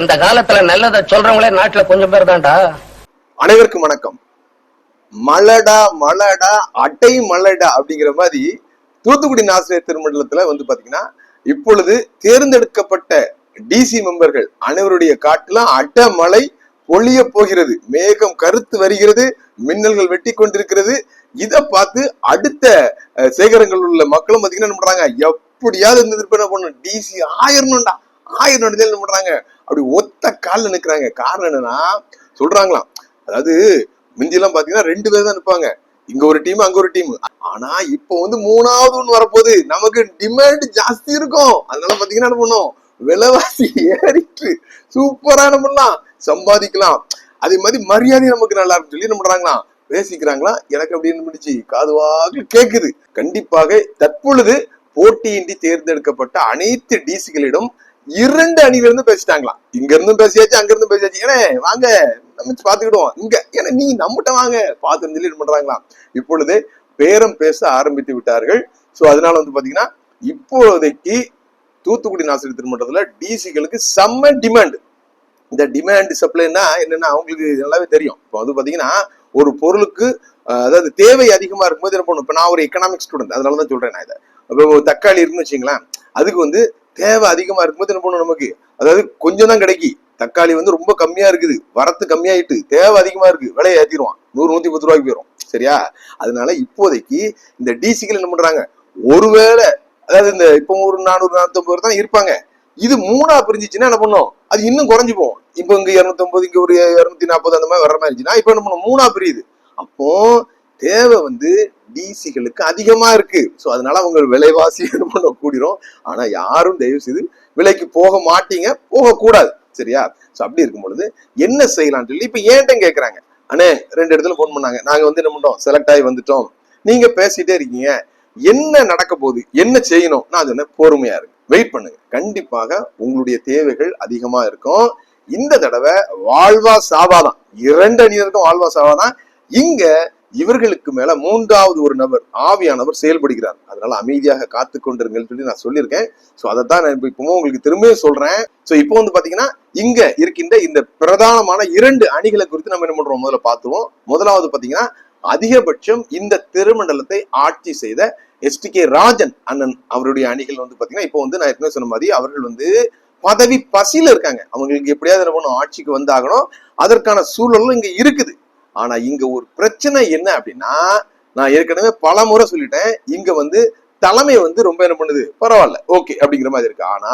இந்த காலத்துல நல்லதை சொல்றவங்களே நாட்டுல கொஞ்சம் பேர் தான்டா. அனைவருக்கும் வணக்கம். மலடா மலடா அட்டை மலடா அப்படிங்கிற மாதிரி தூத்துக்குடி நாசிரியர் திருமண்டலத்துல வந்து பாத்தீங்கன்னா இப்பொழுது தேர்ந்தெடுக்கப்பட்ட டிசி மெம்பர்கள் அனைவருடைய காட்டுலாம் அட்டை மழை பொழிய போகிறது. மேகம் கருத்து வருகிறது மின்னல்கள் வெட்டி கொண்டிருக்கிறது. இதை பார்த்து அடுத்த சேகரங்கள் உள்ள மக்களும் பாத்தீங்கன்னா என்ன பண்றாங்க? எப்படியாவது இந்த திருப்பி என்ன பண்ணணும் டிசி ஆயிரணும்டா. ஆயிரம் என்ன பண்றாங்க? அப்படி ஒத்த கால்ல நிற்கிறாங்க காரணம் என்னன்னா சொல்றாங்களாம். அதாவது முந்தியெல்லாம் பாத்தீங்கன்னா ரெண்டு பேர் தான் நிற்பாங்க இங்க ஒரு டீம் அங்க ஒரு டீம் ஆனா இப்போ வந்து மூணாவது ஒண்ணு வரப்போகுது. நமக்கு டிமாண்ட் ஜாஸ்தி இருக்கும். அதனால பாத்தீங்கன்னா என்ன பண்ணும்? விலைவாசி ஏறிட்டு சூப்பரா என்ன பண்ணலாம்? சம்பாதிக்கலாம். அதே மாதிரி மரியாதை நமக்கு நல்லா இருக்கும் சொல்லி என்ன பண்றாங்களாம்? பேசிக்கிறாங்களா எனக்கு அப்படி என்ன பண்ணிச்சு? காதுவாக கேக்குது. கண்டிப்பாக தற்பொழுது போட்டியின்றி தேர்ந்தெடுக்கப்பட்ட அனைத்து டிசிகளிடம் இரண்டு அணில இருந்து பேசிட்டாங்களாம். இங்க இருந்தும் பேசியாச்சு அங்க இருந்தும் பேசியாச்சு. ஏன்னா வாங்க நம்ம பாத்துக்கிடுவோம் இங்க ஏன்னா நீ நம்மகிட்ட வாங்க பாத்து சொல்லி பண்றாங்களாம். இப்பொழுது பேரம் பேச ஆரம்பித்து விட்டார்கள். சோ அதனால வந்து பாத்தீங்கன்னா இப்போதைக்கு தூத்துக்குடி நாசிரியர் திருமன்றத்துல டிசிகளுக்கு செம்ம டிமாண்ட் இந்த டிமாண்ட் சப்ளைன்னா என்னன்னா அவங்களுக்கு நல்லாவே தெரியும். இப்போ வந்து பாத்தீங்கன்னா ஒரு பொருளுக்கு அதாவது தேவை அதிகமா இருக்கும்போது என்ன பண்ணும்? இப்போ நான் ஒரு எக்கனாமிக் ஸ்டூடெண்ட் அதனால தான் சொல்றேன் நான் இதை. இப்போ தக்காளி இருக்குன்னு வச்சுங்களேன் அதுக்கு வந்து தேவை அதிகமா இருக்கும்போது என்ன பண்ணும் நமக்கு? அதாவது கொஞ்சம் தான் கிடைக்கி. தக்காளி வந்து ரொம்ப கம்மியா இருக்குது. வரத்து கம்மியாயிட்டு தேவை அதிகமா இருக்கு. விலையை ஏற்றிடுவான் நூறு நூத்தி பத்து ரூபாய்க்கு போயிடும் சரியா? அதனால இப்போதைக்கு இந்த டிசிகள் என்ன பண்றாங்க? ஒருவேளை அதாவது இந்த இப்போ ஒரு நானூறு நானூத்தம்பது பேர் தான் இருப்பாங்க. இது மூணா பிரிஞ்சிச்சுன்னா என்ன பண்ணும்? அது இன்னும் குறைஞ்சு போகும். இப்போ இங்க இருநூத்தொன்பது இங்க ஒரு இருநூத்தி நாற்பது அந்த மாதிரி வர மாதிரி இருந்துச்சுன்னா இப்போ என்ன பண்ணும்? மூணா பிரியுது. அப்போ தேவை வந்து டிசிகளுக்கு அதிகமா இருக்கு. ஸோ அதனால அவங்க விலைவாசி பண்ண கூடிரும். ஆனா யாரும் தயவு செய்து விலைக்கு போக மாட்டீங்க. போகக்கூடாது. சரியா? ஸோ அப்படி இருக்கும் பொழுது என்ன செய்யலாம்னு சொல்லி இப்போ ஏன்ட்ட கேட்குறாங்க அண்ணே ரெண்டு இடத்துல ஃபோன் பண்ணாங்க. நாங்க வந்து என்ன பண்ணோம் செலக்ட் ஆகி வந்துட்டோம். நீங்க பேசிட்டே இருக்கீங்க. என்ன நடக்க போகுது? என்ன செய்யணும்? நான் சொன்னேன் பொறுமையா இருக்கு வெயிட் பண்ணுங்க. கண்டிப்பாக உங்களுடைய தேவைகள் அதிகமா இருக்கும். இந்த தடவை வாழ்வா சாவாதான். இரண்டு அணியினருக்கும் வாழ்வா சாவாதான். இங்க இவர்களுக்கு மேல மூன்றாவது ஒரு நபர் ஆவியானவர் செயல்படுகிறார். அதனால அமைதியாக காத்து கொண்டிருங்கள் சொல்லி நான் சொல்லியிருக்கேன். சோ அதைத்தான் நான் இப்ப இப்பவும் உங்களுக்கு திரும்பியும் சொல்றேன். சோ இப்போ வந்து பாத்தீங்கன்னா இங்க இருக்கின்ற இந்த பிரதானமான இரண்டு அணிகளை குறித்து நம்ம என்ன பண்றோம்? முதல்ல பார்த்துவோம் முதலாவது பாத்தீங்கன்னா அதிகபட்சம் இந்த திருமண்டலத்தை ஆட்சி செய்த எஸ்டி கே ராஜன் அண்ணன் அவருடைய அணிகள் வந்து பாத்தீங்கன்னா இப்போ வந்து நான் ஏற்கனவே சொன்ன மாதிரி அவர்கள் வந்து பதவி பசியில இருக்காங்க. அவங்களுக்கு எப்படியாவது என்ன பண்ணும் ஆட்சிக்கு வந்தாகணும். அதற்கான சூழலும் இங்க இருக்குது. ஆனா இங்க ஒரு பிரச்சனை என்ன அப்படின்னா நான் ஏற்கனவே பல முறை சொல்லிட்டேன் இங்க வந்து தலைமை வந்து ரொம்ப என்ன பண்ணுது? பரவாயில்ல ஓகே அப்படிங்கிற மாதிரி இருக்கு. ஆனா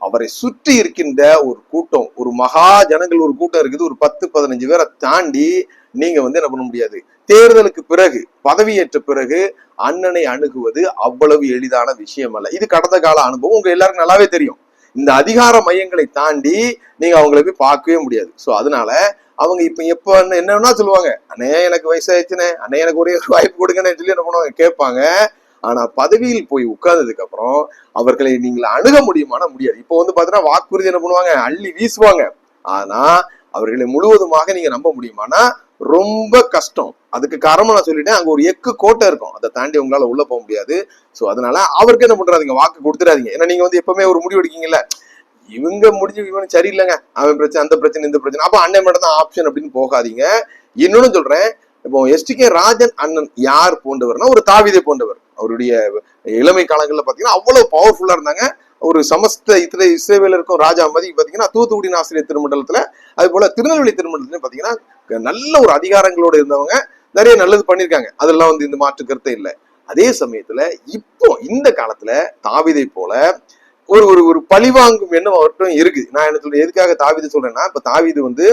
அவரை சுற்றி இருக்கின்ற ஒரு கூட்டம் ஒரு மகா ஜனங்கள் ஒரு கூட்டம் இருக்குது ஒரு பத்து பதினஞ்சு பேரை தாண்டி நீங்க வந்து என்ன பண்ண முடியாது? தேர்தலுக்கு பிறகு பதவியேற்ற பிறகு அண்ணனை அணுகுவது அவ்வளவு எளிதான விஷயம் அல்ல இது கடந்த கால அனுபவம் உங்க எல்லாருக்கும் நல்லாவே தெரியும். இந்த அதிகார மையங்களை தாண்டி நீங்க அவங்களை போய் பார்க்கவே முடியாது. சோ அதனால அவங்க இப்ப எப்ப என்ன என்னன்னா சொல்லுவாங்க அண்ணே எனக்கு வயசாயிடுச்சுனே அண்ணே எனக்கு ஒரே ஒரு வாய்ப்பு கொடுங்கன்னு சொல்லி என்ன பண்ணுவாங்க கேட்பாங்க. ஆனா பதவியில் போய் உட்கார்ந்ததுக்கு அப்புறம் அவர்களை நீங்கள் அணுக முடியுமானா முடியாது. இப்போ வந்து பாத்தீங்கன்னா வாக்குறுதி என்ன பண்ணுவாங்க? அள்ளி வீசுவாங்க. ஆனா அவர்களை முழுவதுமாக நீங்க நம்ப முடியுமானா ரொம்ப கஷ்டம். அதுக்கு காரணம் நான் சொல்லிட்டேன். அங்க ஒரு எக்கு கோட்டை இருக்கும். அதை தாண்டி உங்களால உள்ள போக முடியாது. சோ அதனால அவருக்கு என்ன பண்றாதீங்க? வாக்கு கொடுத்துடாதீங்க. ஏன்னா நீங்க வந்து எப்பவுமே ஒரு முடிவு எடுக்கீங்கல்ல இவங்க முடிஞ்சு இவன் சரியில்லைங்க. அவன் பிரச்சனை அந்த பிரச்சனை இந்த பிரச்சனை. அப்போ அண்ணன் மட்டும் தான் ஆப்ஷன் அப்படின்னு போகாதீங்க. இன்னொன்னு சொல்றேன். இப்போ எஸ்டிகே ராஜன் அண்ணன் யார் போன்றவர்னா ஒரு தாவிதை போன்றவர். அவருடைய இளமை காலங்களில் பார்த்தீங்கன்னா அவ்வளவு பவர்ஃபுல்லா இருந்தாங்க. ஒரு சமஸ்த இத்திர இஸ்ரேவேலருக்கும் ராஜா மாதிரி பார்த்தீங்கன்னா தூத்துக்குடி ஆசிரியர் திருமண்டலத்துல அது போல திருநெல்வேலி திருமண்டலத்துல பாத்தீங்கன்னா நல்ல ஒரு அதிகாரங்களோட இருந்தவங்க. நிறைய நல்லது பண்ணியிருக்காங்க அதெல்லாம் வந்து இந்த மாற்று கருத்தே இல்லை. அதே சமயத்துல இப்போ இந்த காலத்துல தாவிதை போல ஒரு ஒரு ஒரு பழிவாங்கும் எண்ணம் அவர்கிட்ட இருக்கு நான் என்ன சொல்றேன் எதுக்காக தாவிது சொல்றேன்னா இப்ப தாவிது வந்து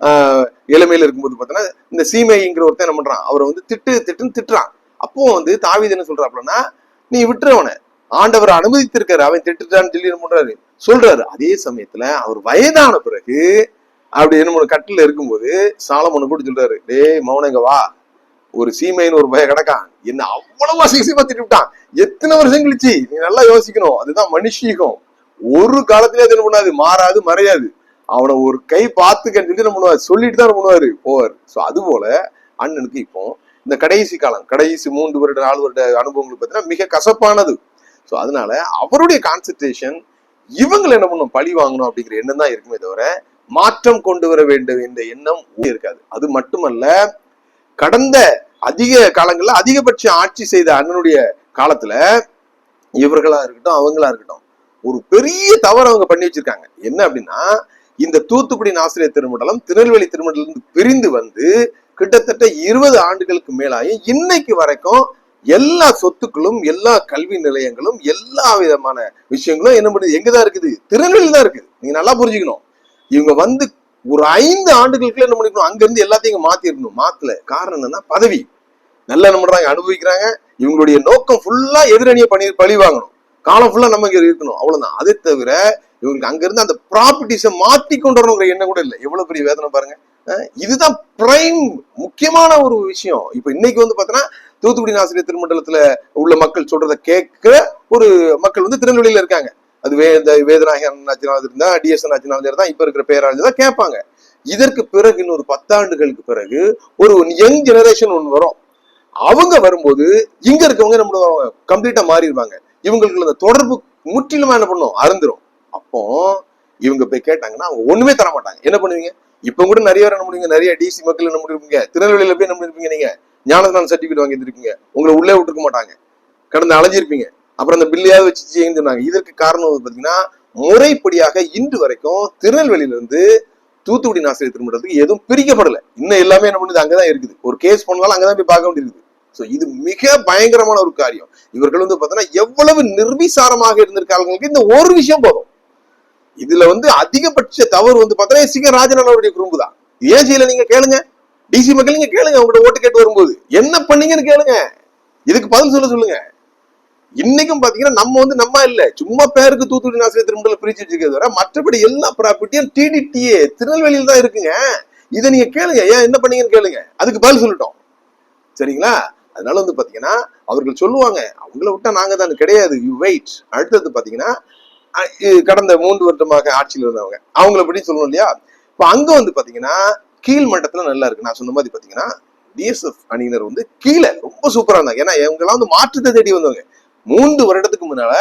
ஆஹ் இளமையில இருக்கும்போது பார்த்தோன்னா இந்த சீமைங்கிற ஒருத்தன் என்ன பண்றான் அவரை வந்து திட்டு திட்டுன்னு திட்டுறான். அப்போ வந்து தாவிது என்ன சொல்றாப்லன்னா நீ விட்டுறவனை ஆண்டவர் அனுமதித்திருக்காரு. அவன் திட்டுட்டான்னு சொல்லி என்ன பண்றாரு? சொல்றாரு. அதே சமயத்துல அவர் வயதான பிறகு அப்படி என்ன பண்ண கட்டில இருக்கும்போது சாலமோனை கூட சொல்றாரு டேய் மௌனங்க வா. ஒரு சீமைன்னு ஒரு பய கிடக்கான். என்ன அவ்வளவு அசிங்கமா திட்டு விட்டான். எத்தனை வருஷம் கழிச்சு? நீ நல்லா யோசிக்கணும். அதுதான் மனுஷீகம். ஒரு காலத்திலே அது என்ன பண்ணாது மாறாது மறையாது. அவனை ஒரு கை பார்த்துக்கன்னு சொல்லி என்ன பண்ணுவார்? சொல்லிட்டு தான் என்ன பண்ணுவாரு? போவார். சோ அது போல அண்ணனுக்கு இப்போ இந்த கடைசி காலம் கடைசி மூன்று வருட நாலு வருட அனுபவங்கள் பார்த்தீங்கன்னா மிக கசப்பானது. ஸோ அதனால அவருடைய கான்சென்ட்ரேஷன் இவங்களை என்ன பண்ணும்? பழி வாங்கணும் அப்படிங்கிற எண்ணம் தான் இருக்குமே தவிர மாற்றம் கொண்டு வர வேண்டும் என்ற எண்ணம் இருக்காது. அது மட்டுமல்ல கடந்த அதிக காலங்கள்ல அதிகபட்ச ஆட்சி செய்த அண்ணனுடைய காலத்துல இவர்களா இருக்கட்டும் அவங்களா இருக்கட்டும் ஒரு பெரிய தவறு அவங்க பண்ணி வச்சிருக்காங்க. என்ன அப்படின்னா இந்த தூத்துக்குடி ஆசிரியர் திருமண்டலம் திருநெல்வேலி திருமண்டலம் பிரிந்து வந்து கிட்டத்தட்ட இருபது ஆண்டுகளுக்கு மேலாகி இன்னைக்கு வரைக்கும் எல்லா சொத்துக்களும் எல்லா கல்வி நிலையங்களும் எல்லா விதமான விஷயங்களும் என்ன பண்ணுது எங்கதான் இருக்குது? திருநெல்வேலி தான் இருக்குது. நீங்க நல்லா புரிஞ்சுக்கணும். இவங்க வந்து ஒரு ஐந்து ஆண்டுகளுக்குள்ள என்ன பண்ணிக்கணும்? அங்க இருந்து எல்லாத்தையும் இங்க மாத்திரணும். மாத்தல. காரணம் என்னன்னா பதவி. நல்லா என்ன அனுபவிக்கிறாங்க. இவங்களுடைய நோக்கம் ஃபுல்லா எதிரணியை பண்ணி பழி வாங்கணும். காலம் ஃபுல்லா நம்ம இங்க இருக்கணும். அவ்வளவுதான். அதை தவிர இவங்களுக்கு அங்கிருந்து அந்த ப்ராப்பர்ட்டிஸை மாத்தி கொண்டு வரணுங்கிற எண்ணம் கூட இல்லை. எவ்வளவு பெரிய வேதனை பாருங்க. இதுதான் பிரைம் முக்கியமான ஒரு விஷயம். இப்ப இன்னைக்கு வந்து பாத்தீங்கன்னா தூத்துக்குடி ஆசிரியர் திருமண்டலத்துல உள்ள மக்கள் சொல்றதை கேட்க ஒரு மக்கள் வந்து திருநெல்வேலியில இருக்காங்க. அது வே இந்த வேதநாயகன் ஆச்சினாலும் இருந்தா டிஎஸ்என் ஆச்சினாலும் தான் இப்ப இருக்கிற பேராளர் தான் கேட்பாங்க. இதற்கு பிறகு இன்னொரு பத்தாண்டுகளுக்கு பிறகு ஒரு யங் ஜெனரேஷன் ஒன்று வரும். அவங்க வரும்போது இங்க இருக்கவங்க நம்மளோட கம்ப்ளீட்டா மாறிடுவாங்க. இவங்களுக்கு அந்த தொடர்பு முற்றிலுமா என்ன பண்ணும்? அறந்துரும் அப்போ இவங்க போய் கேட்டாங்கன்னா அவங்க ஒண்ணுமே தர மாட்டாங்க. என்ன பண்ணுவீங்க? இப்ப கூட நிறைய பேர் என்ன பண்ணுவீங்க? நிறைய டிசி மக்கள் என்ன பண்ணிருப்பீங்க திருநெல்வேலியில போய் என்ன பண்ணிருப்பீங்க நீங்க? ஞானஸ்தான சர்டிபிகேட் வாங்கி இருப்பீங்க. உங்களை உள்ளே விட்டுருக்க மாட்டாங்க. கடந்து அலைஞ்சிருப்பீங்க. அப்புறம் அந்த பில்லையாவது வச்சு சொன்னாங்க. இதற்கு காரணம் வந்து பாத்தீங்கன்னா முறைப்படியாக இன்று வரைக்கும் திருநெல்வேலியில இருந்து தூத்துக்குடி ஆசிரியர் திருமணத்துக்கு எதுவும் பிரிக்கப்படல. இன்னும் எல்லாமே என்ன பண்ணுது? அங்கதான் இருக்குது. ஒரு கேஸ் பண்ணாலும் அங்கதான் போய் பார்க்க வேண்டியிருக்குது சோ இது மிக பயங்கரமான ஒரு காரியம். இவர்கள் வந்து பாத்தீங்கன்னா எவ்வளவு நிர்விசாரமாக இருந்திருக்காங்களுக்கு இந்த ஒரு விஷயம் போதும். இதுல வந்து அதிகபட்ச தவறு வந்து பாத்தீங்கன்னா சிங்க ராஜன் அவருடைய குறும்பு தான் ஏன் செய்யல நீங்க கேளுங்க. டிசி மக்கள் நீங்க கேளுங்க உங்கள்ட்ட ஓட்டு கேட்டு வரும்போது. என்ன பண்ணீங்கன்னு கேளுங்க. இதுக்கு பதில் சொல்ல சொல்லுங்க. இன்னைக்கும் பாத்தீங்கன்னா நம்ம வந்து நம்ம இல்ல. சும்மா பேருக்கு தூத்துக்குடி நாசிரியர் திருமண்டல பிரிச்சு வச்சிருக்கிறது வர மற்றபடி எல்லா ப்ராப்பர்ட்டியும் டிடிடிஏ திருநெல்வேலியில தான் இருக்குங்க. இதை நீங்க கேளுங்க. ஏன் என்ன பண்ணீங்கன்னு கேளுங்க. அதுக்கு பதில் சொல்லட்டும். சரிங்களா? அதனால வந்து பாத்தீங்கன்னா அவர்கள் சொல்லுவாங்க அவங்கள விட்டா நாங்க தான் கிடையாது யூ வெயிட் அடுத்தது பாத்தீங்கன்னா கடந்த மூன்று வருடமாக ஆட்சியில் இருந்தவங்க. அவங்கள பற்றி சொல்லணும் இல்லையா? இப்ப அங்க வந்து பாத்தீங்கன்னா கீழ் மட்டத்தில் நல்லா இருக்கு. நான் சொன்ன மாதிரி பாத்தீங்கன்னா டிஎஸ்எஃப் அணியினர் வந்து கீழே ரொம்ப சூப்பரா இருந்தாங்க. ஏன்னா இவங்கெல்லாம் வந்து மாற்றத்தை தேடி வந்தவங்க. மூன்று வருடத்துக்கு முன்னால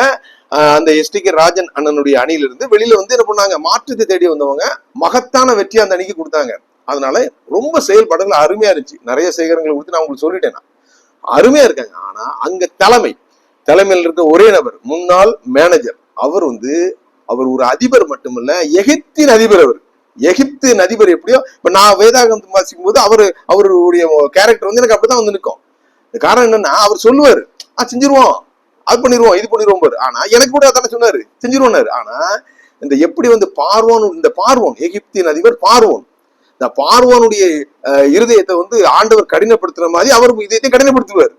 அந்த எஸ்டி கே ராஜன் அண்ணனுடைய அணியிலிருந்து வெளியில வந்து என்ன பண்ணாங்க? மாற்றத்தை தேடி வந்தவங்க. மகத்தான வெற்றி அந்த அணிக்கு கொடுத்தாங்க. அதனால ரொம்ப செயல்பாடுகள் அருமையா இருந்துச்சு. நிறைய சேகரங்களை கொடுத்து நான் உங்களுக்கு சொல்லிட்டேன் நான். அருமையா இருக்காங்க. ஆனா அங்க தலைமை தலைமையில் இருக்க ஒரே நபர் முன்னாள் மேனேஜர் அவர் வந்து அவர் ஒரு அதிபர் மட்டுமல்ல எகிப்தின் அதிபர் அவர். எகிப்தின் அதிபர் எப்படியோ இப்ப நான் வேதாகம் வாசிக்கும் போது அவரு அவருடைய கேரக்டர் வந்து எனக்கு அப்படிதான் வந்து நிற்கும். காரணம் என்னன்னா அவர் சொல்லுவாரு ஆ செஞ்சிருவோம். அது பண்ணிடுவோம் இது பண்ணிடுவோம் பாரு ஆனா எனக்கு கூட அதான சொன்னாரு செஞ்சிருவோம்னாரு. ஆனா இந்த எப்படி வந்து பார்வோன் இந்த பார்வோன் எகிப்தின் அதிபர் பார்வோன். இந்த பார்வோனுடைய இருதயத்தை வந்து ஆண்டவர் கடினப்படுத்துற மாதிரி அவர் இதயத்தை கடினப்படுத்துவார்.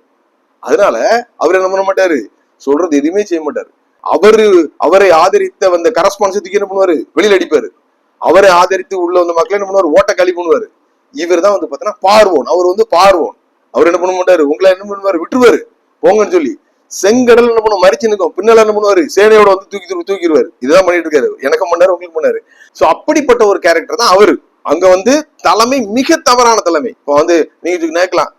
அதனால அவர் என்ன பண்ண மாட்டாரு? சொல்றது எதுவுமே செய்ய மாட்டாரு. அவரு அவரை ஆதரித்த அந்த கரஸ்பான்ஸ் என்ன பண்ணுவாரு? வெளியில் அடிப்பாரு. அவரை ஆதரித்து உள்ள வந்த மக்களை என்ன பண்ணுவாரு? ஓட்ட களி பண்ணுவாரு. இவர் தான் வந்து பாத்தீங்கன்னா பார்வோன். அவர் வந்து பார்வோன். அவர் என்ன பண்ண மாட்டாரு? உங்களை என்ன பண்ணுவாரு? விட்டுருவாரு. போங்கன்னு சொல்லி. செங்கடல் என்ன பண்ணுவோம் மறிச்சு நிற்கும். பின்னால என்ன பண்ணுவாரு? சேனையோட வந்து தூக்கி தூக்கி தூக்கிடுவாரு. இதுதான் பண்ணிட்டு இருக்காரு. எனக்கும் பண்ணாரு உங்களுக்கு பண்ணாரு. சோ அப்படிப்பட்ட ஒரு கேரக்டர் தான் அவரு. அங்க வந்து தலைமை மிக தவறான தலைமை. இப்போ வந்து நீங்க நினைக்கலாம்.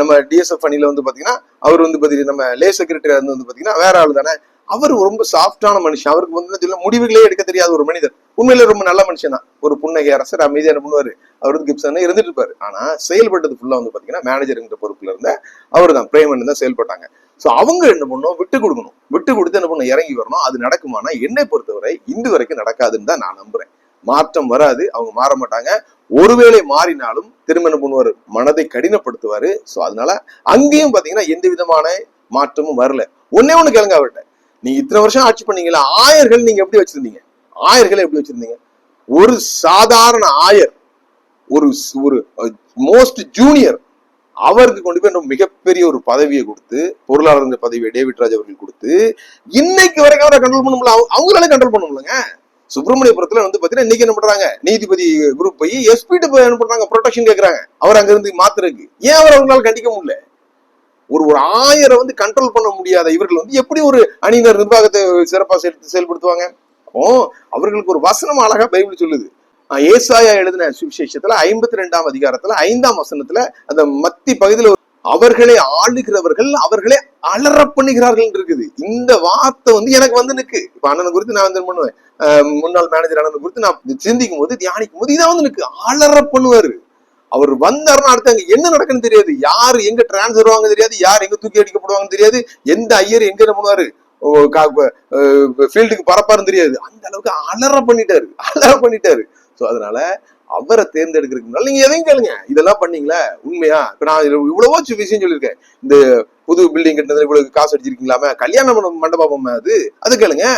நம்ம டிஎஸ்எஃப் அணியில வந்து பாத்தீங்கன்னா அவர் வந்து பாத்தீங்கன்னா நம்ம லே செக்ரட்டரி வந்து பாத்தீங்கன்னா வேற ஆளு தானே. அவர் ரொம்ப சாஃப்டான மனுஷன். அவருக்கு வந்து சொல்ல முடிவுகளே எடுக்க தெரியாத ஒரு மனிதர். உண்மையில ரொம்ப நல்ல மனுஷன் தான். ஒரு புன்னகை அரசர் அமைதியான என்ன பண்ணுவாரு அவர் வந்து கிப்சன் இருந்துட்டு இருப்பாரு. ஆனா செயல்பட்டது ஃபுல்லா வந்து பாத்தீங்கன்னா மேனேஜருங்கிற பொறுப்புல இருந்த அவர் தான். பிரேமன் தான் செயல்பட்டாங்க. சோ அவங்க என்ன பண்ணணும் விட்டு கொடுக்கணும். விட்டு கொடுத்து என்ன பண்ணணும் இறங்கி வரணும். அது நடக்குமானா என்னை பொறுத்தவரை இன்று வரைக்கும் நடக்காதுன்னு தான் நான் நம்புறேன். மாற்றம் வராது அவங்க மாற மாட்டாங்க. ஒருவேளை மாறினாலும் திருமண என்ன பண்ணுவாரு மனதை கடினப்படுத்துவாரு. சோ அதனால அங்கேயும் பாத்தீங்கன்னா எந்த விதமான மாற்றமும் வரல. ஒன்னே ஒண்ணு கேளுங்க அவர்கிட்ட. நீங்க இத்தனை வருஷம் ஆட்சி பண்ணீங்களா ஆயர்கள் நீங்க எப்படி வச்சிருந்தீங்க? ஆயர்களை எப்படி வச்சிருந்தீங்க? ஒரு சாதாரண ஆயர் ஒரு ஒரு மோஸ்ட் ஜூனியர் அவருக்கு கொண்டு போய் மிகப்பெரிய ஒரு பதவியை கொடுத்து பொருளாளர் பதவியை டேவிட் ராஜ் அவர்கள் கொடுத்து இன்னைக்கு வரைக்கும் அவரை கண்ட்ரோல் பண்ண முடியல. அவங்க- அவங்களால கண்ட்ரோல் பண்ண முடியலங்க. சுப்பிரமணியபுரத்துல வந்து பாத்தீங்கன்னா இன்னைக்கு என்ன பண்றாங்க? நீதிபதி குரூப் போய் எஸ்பிட்ட போய் என்ன பண்றாங்க? ப்ரொடெக்ஷன் கேட்கறாங்க அவர் அங்க இருந்து மாத்துறதுக்கு ஏன் அவர் அவங்களால கண்டிக்க முடியல? ஒரு ஒரு ஆயிரம் வந்து கண்ட்ரோல் பண்ண முடியாத இவர்கள் வந்து எப்படி ஒரு அணியினர் நிர்வாகத்தை சிறப்பா செயல் செயல்படுத்துவாங்க? அப்போ அவர்களுக்கு ஒரு வசனம் அழகா பைபிள் சொல்லுது. ஏசாயா எழுதின சுவிசேஷத்துல ஐம்பத்தி ரெண்டாம் அதிகாரத்துல ஐந்தாம் வசனத்துல அந்த மத்தி பகுதியில் அவர்களை ஆளுகிறவர்கள் அவர்களை அலற பண்ணுகிறார்கள் இருக்குது. இந்த வார்த்தை வந்து எனக்கு வந்து நிக்கு. இப்ப அண்ணனை குறித்து நான் வந்து என்ன பண்ணுவேன் முன்னாள் மேனேஜர் அண்ணன் குறித்து நான் சிந்திக்கும் போது தியானிக்கும் போது இதான் வந்து நிக்கு. அலற பண்ணுவாரு. அவர் வந்தாருன்னா அடுத்து அங்க என்ன நடக்குன்னு தெரியாது. யார் எங்க டிரான்ஸ்ஃபர் வாங்க தெரியாது. யார் எங்க தூக்கி அடிக்கப்படுவாங்கன்னு தெரியாது. எந்த ஐயர் எங்க என்ன பண்ணுவாரு? ஃபீல்டுக்கு பரப்பாருன்னு தெரியாது. அந்த அளவுக்கு அலற பண்ணிட்டாரு. அலற பண்ணிட்டாரு. சோ அதனால அவரை தேர்ந்தெடுக்கிறதுக்கு நீங்க எதையும் கேளுங்க. இதெல்லாம் பண்ணீங்களா? உண்மையா? இப்ப நான் இவ்வளவோ விஷயம் சொல்லியிருக்கேன். இந்த புது பில்டிங் கட்டினது இவ்வளவு காசு அடிச்சிருக்கீங்களாமே? கல்யாண மண்டபம் அது. அது கேளுங்க.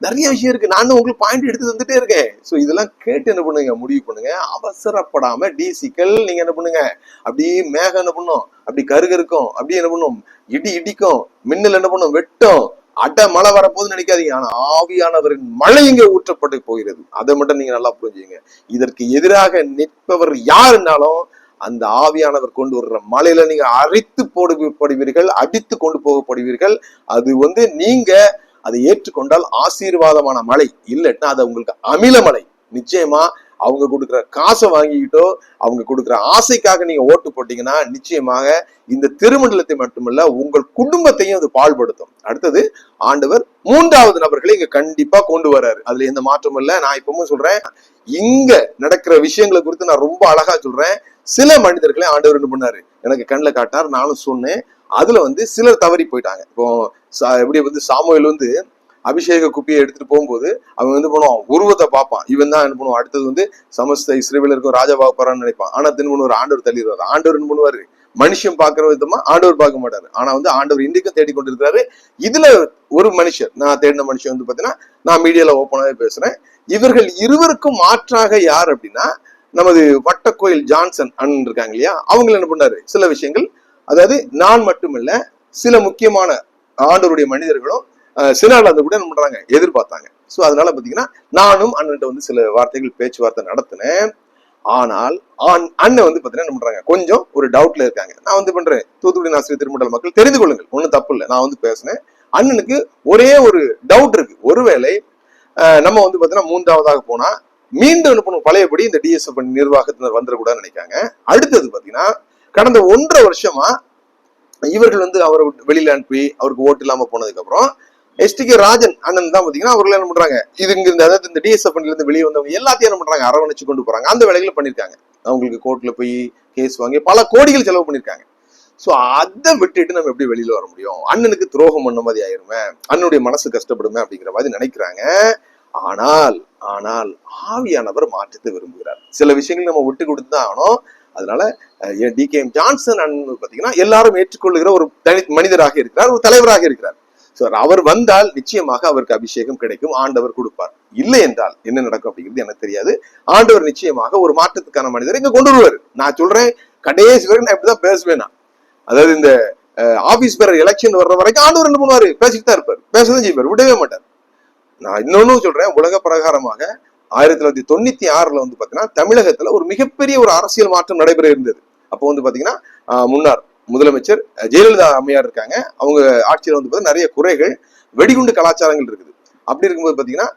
நிறைய விஷயம் இருக்கு. நானும் உங்களுக்கு பாயிண்ட் எடுத்து வந்துட்டே இருக்கேன். சோ இதெல்லாம் கேட்டு என்ன பண்ணுங்க? முடிவு பண்ணுங்க. அவசரப்படாம டிசிக்கல் நீங்க என்ன பண்ணுங்க? அப்படியே மேகம் என்ன பண்ணும்? அப்படி கருகருக்கும். அப்படியே என்ன பண்ணும்? இடி இடிக்கும். மின்னல் என்ன பண்ணும்? வெட்டும். அட மழை வரப்போகுதுன்னு நினைக்காதீங்க. ஆனா ஆவியானவரின் மழை இங்க ஊற்றப்பட்டு போகிறது. அதை மட்டும் நீங்க நல்லா புரிஞ்சுங்க இதற்கு எதிராக நிற்பவர் யாருன்னாலும் அந்த ஆவியானவர் கொண்டு வர்ற மலையில நீங்க அரைத்து போடுப்படுவீர்கள் அடித்து கொண்டு போகப்படுவீர்கள். அது வந்து நீங்க அதை ஏற்றுக்கொண்டால் ஆசீர்வாதமான மழை. இல்லைன்னா அது உங்களுக்கு அமில மழை. நிச்சயமா அவங்க கொடுக்குற காசை வாங்கிக்கிட்டோ அவங்க கொடுக்குற ஆசைக்காக நீங்க ஓட்டு போட்டீங்கன்னா நிச்சயமாக இந்த திருமண்டலத்தை மட்டுமல்ல உங்கள் குடும்பத்தையும் அது பாழ்படுத்தும். அடுத்தது ஆண்டவர் மூன்றாவது நபர்களை இங்க கண்டிப்பா கொண்டு வர்றாரு. அதுல எந்த மாற்றமும் இல்ல. நான் இப்பவும் சொல்றேன் இங்க நடக்கிற விஷயங்களை குறித்து நான் ரொம்ப அழகா சொல்றேன். சில மனிதர்களை ஆண்டவர் என்ன பண்ணாரு? எனக்கு கண்ணில் காட்டினார் நானும் சொன்னேன். அதுல வந்து சிலர் தவறி போயிட்டாங்க. இப்போ சா- எப்படி வந்து சாமுவேல் வந்து அபிஷேக குப்பியை எடுத்துட்டு போகும்போது அவன் வந்து பண்ணுவான்? உருவத்தை பார்ப்பான். இவன் தான் என்ன பண்ணுவான்? அடுத்தது வந்து சமஸ்த இஸ்ரேவேலருக்கும் ராஜா போறான்னு நினைப்பான். ஆனா தின்னு பண்ணுவார் ஆண்டவர் தள்ளிடுவார். ஆண்டவர் என்ன பண்ணுவாரு? மனுஷன் பாக்குற விதமா ஆண்டவர் பார்க்க மாட்டாரு. ஆனா வந்து ஆண்டவர் இன்றைக்கும் தேடி கொண்டிருக்கிறாரு இதுல ஒரு மனுஷர் நான் தேடின மனுஷன் வந்து பாத்தீங்கன்னா நான் மீடியால ஓப்பனாவே பேசுறேன். இவர்கள் இருவருக்கும் மாற்றாக யார் அப்படின்னா நமது வட்டக்கோயில் ஜான்சன் அண்ணன் இருக்காங்க இல்லையா? அவங்க என்ன பண்ணாரு? சில விஷயங்கள் அதாவது நான் மட்டுமல்ல சில முக்கியமான ஆண்டவருடைய மனிதர்களும் அஹ், அந்த கூட என்ன பண்றாங்க? எதிர்பார்த்தாங்க. சோ அதனால பாத்தீங்கன்னா நானும் அண்ணன்ட்ட வந்து சில வார்த்தைகள் பேச்சுவார்த்தை நடத்தினேன். ஆனால் ஆண் அண்ணன் வந்து பாத்தீங்கன்னா என்ன பண்றாங்க? கொஞ்சம் ஒரு டவுட்ல இருக்காங்க. நான் வந்து பண்றேன். தூத்துக்குடி ஆசிரியர் திருமண்டல மக்கள் தெரிந்து கொள்ளுங்கள். ஒன்றும் தப்பு இல்லை. நான் வந்து பேசினேன். அண்ணனுக்கு ஒரே ஒரு டவுட் இருக்கு. ஒருவேளை நம்ம வந்து பாத்தீங்கன்னா மூன்றாவதாக போனா மீண்டும் என்ன பண்ணுவோம்? பழையபடி இந்த டிஎஸ்எஃப் நிர்வாகத்தினர் வந்துடக்கூடாதுன்னு நினைக்காங்க. அடுத்தது பாத்தீங்கன்னா கடந்த ஒன்றரை வருஷமா இவர்கள் வந்து அவரை வெளியில அனுப்பி அவருக்கு ஓட்டு இல்லாம போனதுக்கு அப்புறம் எஸ்டிகே ராஜன் அண்ணன் தான் பாத்தீங்கன்னா அவர்கள் என்ன பண்றாங்க? இது இங்க இந்த அதாவது இந்த டிஎஸ்எஃப் இருந்து வெளியே வந்தவங்க எல்லாத்தையும் என்ன பண்றாங்க? அரவணைச்சு கொண்டு போறாங்க. அந்த வேலைகளை பண்ணிருக்காங்க. அவங்களுக்கு கோர்ட்ல போய் கேஸ் வாங்கி பல கோடிகள் செலவு பண்ணிருக்காங்க. சோ அதை விட்டுட்டு நம்ம எப்படி வெளியில வர முடியும்? அண்ணனுக்கு துரோகம் பண்ண மாதிரி ஆயிருமே. அண்ணனுடைய மனசு கஷ்டப்படுமே அப்படிங்கிற மாதிரி நினைக்கிறாங்க. ஆனால் ஆனால் ஆவியானவர் மாற்றத்தை விரும்புகிறார். சில விஷயங்கள் நம்ம விட்டு கொடுத்து தான் ஆகணும். அதனால டி கே எம் ஜான்சன் அண்ணன் பாத்தீங்கன்னா எல்லாரும் ஏற்றுக்கொள்ளுகிற ஒரு தனி மனிதராக இருக்கிறார் ஒரு தலைவராக இருக்கிறார். So, அவர் வந்தால் நிச்சயமாக அவருக்கு அபிஷேகம் கிடைக்கும் ஆண்டவர் கொடுப்பார். இல்லை என்றால் என்ன நடக்கும் அப்படிங்கிறது எனக்கு தெரியாது. ஆண்டவர் நிச்சயமாக ஒரு மாற்றத்துக்கான மனிதரை இங்க கொண்டு வருவார். நான் சொல்றேன் கடைசி வரைக்கும் நான் இப்படிதான் பேசுவேன் நான். அதாவது இந்த ஆபீஸ் பேர் எலெக்ஷன் வர்ற வரைக்கும் ஆண்டவர் என்ன பண்ணுவாரு? பேசிட்டு தான் இருப்பார். பேசதான் செய்வார். விடவே மாட்டார். நான் இன்னொன்னு சொல்றேன் உலக பிரகாரமாக ஆயிரத்தி தொள்ளாயிரத்தி தொண்ணூத்தி ஆறுல வந்து பாத்தீங்கன்னா தமிழகத்துல ஒரு மிகப்பெரிய ஒரு அரசியல் மாற்றம் நடைபெற இருந்தது. அப்போ வந்து பாத்தீங்கன்னா முன்னார். முன்னாள் முதலமைச்சர் ஜெயலலிதா அம்மையார் இருக்காங்க. அவங்க ஆட்சியில் வந்து பார்த்தீங்கன்னா நிறைய குறைகள் வெடிகுண்டு கலாச்சாரங்கள் இருக்குது. அப்படி இருக்கும்போது பார்த்தீங்கன்னா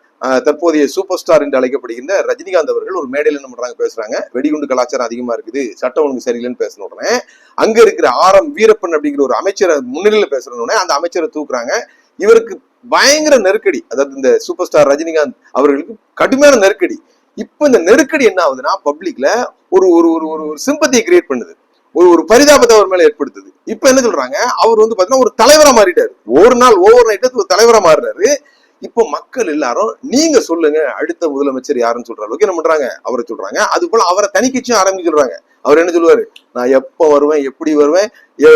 தற்போதைய சூப்பர் ஸ்டார் என்று அழைக்கப்படுகின்ற ரஜினிகாந்த் அவர்கள் ஒரு மேடையில் என்ன பண்றாங்க பேசுறாங்க. வெடிகுண்டு கலாச்சாரம் அதிகமா இருக்குது சட்டம் ஒழுங்கு சரியில்லைன்னு பேசின உடனே அங்க இருக்கிற ஆர் எம் வீரப்பன் அப்படிங்கிற ஒரு அமைச்சரை முன்னிலையில பேசுற உடனே அந்த அமைச்சரை தூக்குறாங்க. இவருக்கு பயங்கர நெருக்கடி அதாவது இந்த சூப்பர் ஸ்டார் ரஜினிகாந்த் அவர்களுக்கு கடுமையான நெருக்கடி. இப்ப இந்த நெருக்கடி என்ன ஆகுதுன்னா பப்ளிக்ல ஒரு ஒரு ஒரு ஒரு சிம்பத்தியை கிரியேட் பண்ணுது. ஒரு ஒரு பரிதாபத்தை அவர் மேல ஏற்படுத்துது. இப்ப என்ன சொல்றாங்க? அவர் வந்து பாத்தீங்கன்னா ஒரு தலைவரா மாறிட்டாரு. ஒரு நாள் ஓவர் நைட்டு ஒரு தலைவரா மாறுறாரு. இப்போ மக்கள் எல்லாரும் நீங்க சொல்லுங்க அடுத்த முதலமைச்சர் யாருன்னு சொல்ற அளவுக்கு என்ன பண்றாங்க? அவரை சொல்றாங்க. அது போல அவரை தனிக்கட்சியும் ஆரம்பிக்க சொல்றாங்க. அவர் என்ன சொல்லுவாரு? நான் எப்போ வருவேன் எப்படி வருவேன்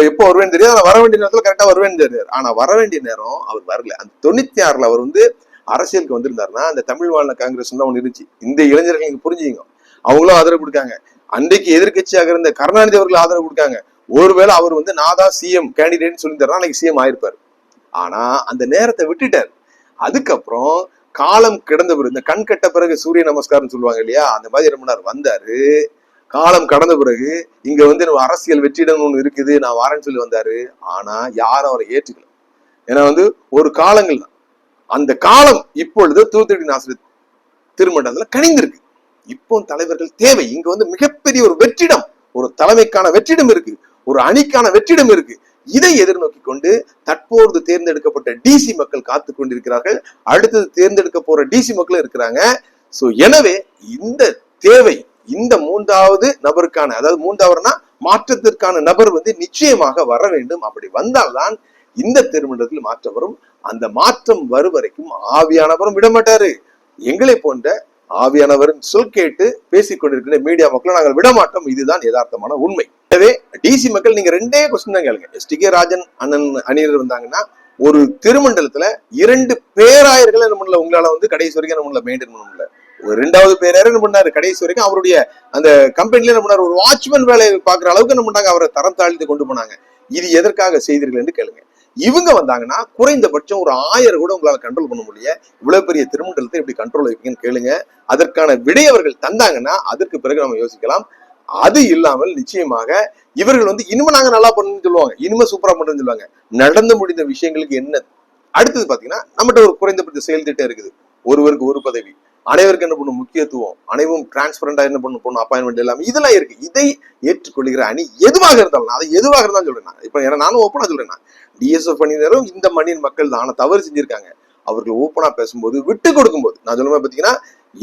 எப்போ வருவேன்னு தெரியாது. நான் வர வேண்டிய நேரத்துல கரெக்டா வருவேன்னு தெரியாது. ஆனா வர வேண்டிய நேரம் அவர் வரல. அந்த தொண்ணூத்தி ஆறுல அவர் வந்து அரசியலுக்கு வந்திருந்தாருன்னா அந்த தமிழ் வாழ்ன காங்கிரஸ் தான் ஒன்று இருந்துச்சு. இந்த இளைஞர்கள் நீங்க புரிஞ்சுங்க அவங்களும் ஆதரவு கொடுக்காங்க. அன்றைக்கு எதிர்க்கட்சியாக இருந்த கருணாநிதி அவர்கள் ஆதரவு கொடுக்காங்க. ஒருவேளை அவர் வந்து நான் தான் சிஎம் கேண்டிடேட் சொல்லி அன்னைக்கு சிஎம் ஆயிருப்பாரு. ஆனா அந்த நேரத்தை விட்டுட்டார். அதுக்கப்புறம் காலம் கிடந்த பிறகு இந்த கண் கட்ட பிறகு சூரிய நமஸ்காரம் சொல்லுவாங்க இல்லையா? அந்த மாதிரி ரெண்டு வந்தாரு. காலம் கடந்த பிறகு இங்க வந்து நம்ம அரசியல் வெற்றிடம் ஒன்று இருக்குது நான் வாரேன்னு சொல்லி வந்தாரு. ஆனா யாரும் அவரை ஏற்றுக்கல. ஏன்னா வந்து ஒரு காலங்கள் தான் அந்த காலம் இப்பொழுது தூத்துக்குடி ஆசிரியர் திருமண்டலத்துல கணிந்திருக்கு இப்போ தலைவர்கள் தேவை. இங்க வந்து மிகப்பெரிய ஒரு வெற்றிடம் ஒரு தலைமைக்கான வெற்றிடம் இருக்கு ஒரு அணிக்கான வெற்றிடம் இருக்கு. இதை எதிர்நோக்கி கொண்டு தற்போது தேர்ந்தெடுக்கப்பட்ட டிசி மக்கள் காத்து கொண்டிருக்கிறார்கள். அடுத்தது தேர்ந்தெடுக்க போற டிசி மக்களும் இருக்கிறாங்க. சோ எனவே இந்த தேவை இந்த மூன்றாவது நபருக்கான அதாவது மூன்றாவதுனா மாற்றத்திற்கான நபர் வந்து நிச்சயமாக வர வேண்டும். அப்படி வந்தால்தான் இந்த திருமணத்தில் மாற்றம் வரும். அந்த மாற்றம் வரும் வரைக்கும் ஆவியானவரும் விடமாட்டாரு. எங்களை போன்ற ஆவியானவரின் சொல் கேட்டு பேசிக் கொண்டிருக்கிற மீடியா மக்களை நாங்கள் விடமாட்டோம். இதுதான் யதார்த்தமான உண்மை. எனவே டிசி மக்கள் நீங்க ரெண்டே கொஸ்டின் தான் கேளுங்க. எஸ் கே ராஜன் அண்ணன் அணியர் வந்தாங்கன்னா ஒரு திருமண்டலத்துல இரண்டு பேராயர்கள் என்ன பண்ணல உங்களால வந்து கடைசி வரைக்கும் என்ன பண்ணல மெயின்டைன் பண்ண முடியல. ஒரு ரெண்டாவது பேராயர் என்ன பண்ணாரு கடைசி வரைக்கும் அவருடைய அந்த கம்பெனில என்ன பண்ணாரு ஒரு வாட்ச்மேன் வேலையை பாக்குற அளவுக்கு என்ன பண்ணாங்க அவரை தரம் தாழ்த்தி கொண்டு போனாங்க. இது எதற்காக செய்தீர்கள் என்று கேளுங்க. இவங்க வந்தாங்கன்னா குறைந்தபட்சம் ஒரு ஆயிரம் கூட உங்களால் கண்ட்ரோல் பண்ண முடியல. இவ்வளவு பெரிய திருமண்டலத்தை எப்படி கண்ட்ரோல் வைப்பீங்கன்னு கேளுங்க. அதற்கான விடை அவர்கள் தந்தாங்கன்னா அதற்கு பிறகு நம்ம யோசிக்கலாம். அது இல்லாமல் நிச்சயமாக இவர்கள் வந்து இனிமே நாங்க நல்லா பண்ணணும்னு சொல்லுவாங்க. இனிமே சூப்பரா பண்றோம்னு சொல்லுவாங்க. நடந்து முடிந்த விஷயங்களுக்கு என்ன? அடுத்தது பாத்தீங்கன்னா நம்மகிட்ட ஒரு குறைந்தபட்ச செயல் திட்டம் இருக்குது. ஒருவருக்கு ஒரு பதவி. அனைவருக்கு என்ன பண்ணும் முக்கியத்துவம். அனைவரும் டிரான்ஸ்பரண்டா என்ன பண்ணும் பண்ணும் அப்பாயின்மெண்ட் எல்லாம் இதெல்லாம் இருக்கு. இதை ஏற்றுக்கொள்கிற அணி எதுவாக இருந்தாலும் அதை எதுவாக இருந்தாலும் சொல்றேன் இப்போ இப்ப ஏன்னா நானும் ஓப்பனா சொல்றேன் டிஎஸ்எஃப் அணியினரும் இந்த மண்ணின் மக்கள் தான் ஆனா தவறு செஞ்சிருக்காங்க. அவர்கள் ஓப்பனா பேசும்போது விட்டு கொடுக்கும்போது நான் சொல்லுவேன் பாத்தீங்கன்னா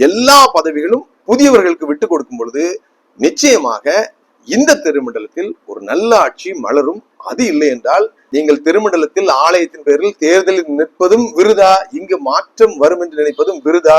எல்லா பதவிகளும் புதியவர்களுக்கு விட்டு கொடுக்கும் பொழுது நிச்சயமாக இந்த திருமண்டலத்தில் ஒரு நல்ல ஆட்சி மலரும். அது இல்லை என்றால் நீங்கள் திருமண்டலத்தில் ஆலயத்தின் பேரில் தேர்தலில் நிற்பதும் விருதா? இங்கு மாற்றம் வரும் என்று நினைப்பதும் விருதா?